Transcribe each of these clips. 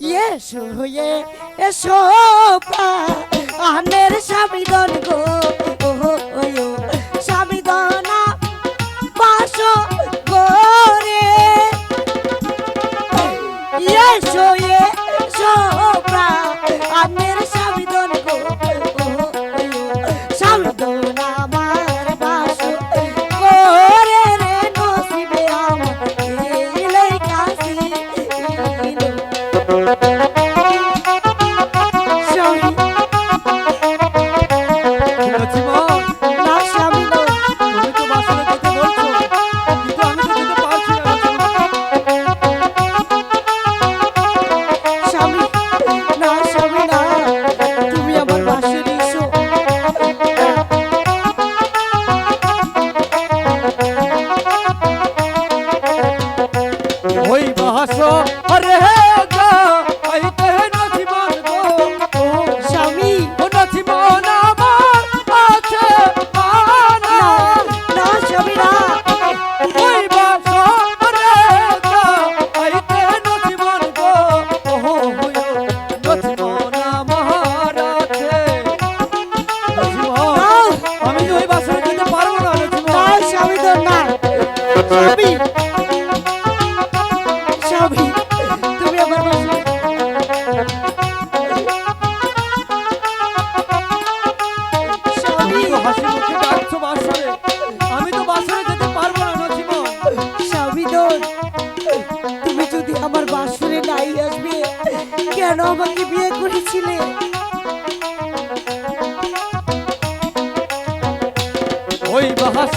এসো হয়ে এসো আনের স্বামী দন গো স্বামী দনা বাসো গোরে এসো এসো আনের স্বামী দন গো স্বামী দন চাবি চাবি তুমি আমার আমি তো বাসরে যেতে পারব না নছিমন স্বামী তুমি যদি আমার বাসরে নাই আসবে, কেন আমাকে বিয়ে করেছিলে? ওই বাহাস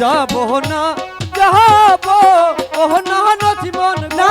যাব না যাব। না নসিমন না